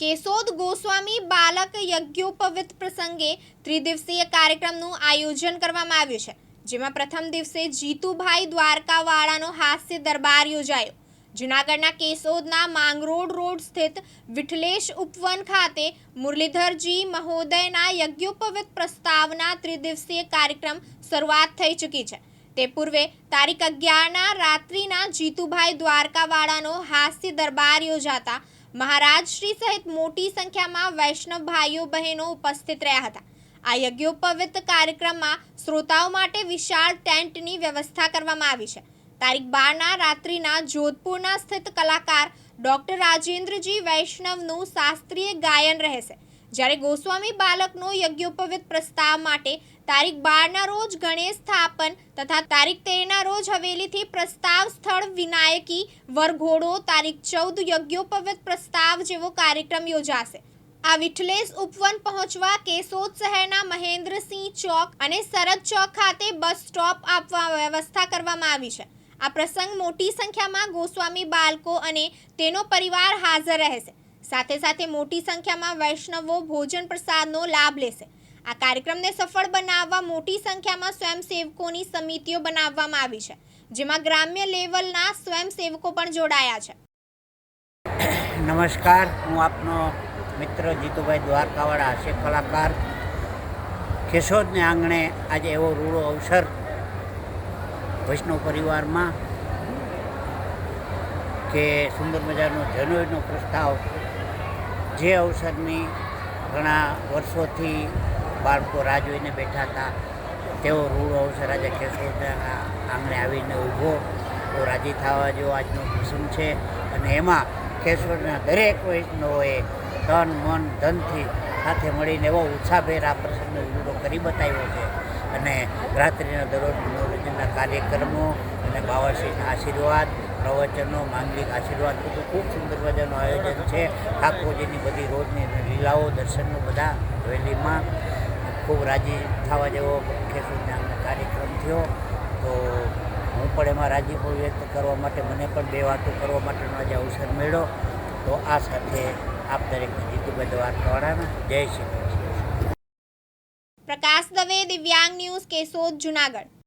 કેશોદ ગોસ્વામી બાલક યજ્ઞોપવિત પ્રસંગે ત્રિદિવસીય કાર્યક્રમનું આયોજન કરવામાં આવ્યું છે, જેમાં પ્રથમ દિવસે જીતુભાઈ દ્વારકાવાળાનો હાસ્ય દરબાર યોજાયો. જૂનાગઢના કેશોદના માંગરોડ રોડ સ્થિત વિઠલેશ ઉપવન ખાતે મુરલીધરજી મહોદયના યજ્ઞોપવિત પ્રસ્તાવના ત્રિદિવસીય કાર્યક્રમ શરૂઆત થઈ ચૂકી છે. તે પૂર્વે તારીખ અગિયારના રાત્રિના જીતુભાઈ દ્વારકાવાળાનો હાસ્ય દરબાર યોજાતા મહારાજશ્રી સહિત મોટી સંખ્યામાં વૈષ્ણવ ભાઈઓ બહેનો ઉપસ્થિત રહ્યા હતા. આ યજ્ઞોપવિત કાર્યક્રમમાં શ્રોતાઓ માટે વિશાળ ટેન્ટની વ્યવસ્થા કરવામાં આવી છે. તારીખ બારના રાત્રિના જોધપુરના સ્થિત કલાકાર ડોક્ટર રાજેન્દ્રજી વૈષ્ણવનું શાસ્ત્રીય ગાયન રહેશે. જ્યારે ગોસ્વામી બાલકનો યજ્ઞોપવિત પ્રસ્તાવ માટે તારીખ બારના રોજ ગણેશ સ્થાપન તથા તારીખ તેરના રોજ હવેલીથી પ્રસ્તાવ સ્થળ વિનાયકી વરઘોડો તારીખ ચૌદ યજ્ઞોપવિત પ્રસ્તાવ જેવો કાર્યક્રમ યોજાશે. આ વિઠલેશ ઉપવન પહોંચવા કેશોદ શહેરના મહેન્દ્રસિંહ ચોક અને સરદ ચોક ખાતે બસ સ્ટોપ આપવા વ્યવસ્થા કરવામાં આવી છે. આ પ્રસંગ મોટી સંખ્યામાં ગોસ્વામી બાળકો અને તેનો પરિવાર હાજર રહેશે. સાથે સાથે મોટી સંખ્યામાં વૈષ્ણવો ભોજન પ્રસાદનો લાભ લેશે. આ કાર્યક્રમને સફળ બનાવવા મોટી સંખ્યામાં સ્વયંસેવકોની સમિતિઓ બનાવવામાં આવી છે, જેમાં ગ્રામ્ય લેવલના સ્વયંસેવકો પણ જોડાયા છે. નમસ્કાર, હું આપનો મિત્ર જીતુભાઈ દ્વારકાવાળા, હાસ્ય કલાકાર. કેશોદને આંગણે આજે એવો રૂડો અવસર વૈષ્ણવ પરિવારમાં કે સુંદર મજાનો જનોયનો પ્રસ્તાવ, જે અવસરની ઘણા વર્ષોથી બાળકો રાહ જોઈને બેઠા હતા. તેઓ રૂડો અવસર રાજા કેશોદના આંગણે આવીને ઊભો. તો રાજી થવા જેવો આજનો પ્રસંગ છે. અને એમાં કેશોદના દરેક વૈષ્ણવોએ તન, મન, ધનથી સાથે મળીને એવો ઉત્સાહભેર આ પ્રસંગનો વિરોધો કરી બતાવ્યો છે. અને રાત્રિના દરરોજ મનોરંજનના કાર્યક્રમો અને બાવાશ્રીના આશીર્વાદ, પ્રવચનો, માંગલિક આશીર્વાદ, બધું ખૂબ સુંદર મજાનું આયોજન છે. ઠાકોરજીની બધી રોજની લીલાઓ દર્શનો બધા હવેલીમાં ખૂબ રાજી થવા જેવો કેશોદના કાર્યક્રમ થયો. તો હું પણ એમાં રાજીપો વ્યક્ત કરવા માટે, મને પણ બે વાતો કરવા માટેનો આજે અવસર મળ્યો. તો આ સાથે આપ દરેકને જીતુભાઈ દ્વારકાવાળાના જય શ્રી કૃષ્ણ. પ્રકાશ દવે દિવ્યાંગ ન્યૂઝ કેશોદ જુનાગઢ.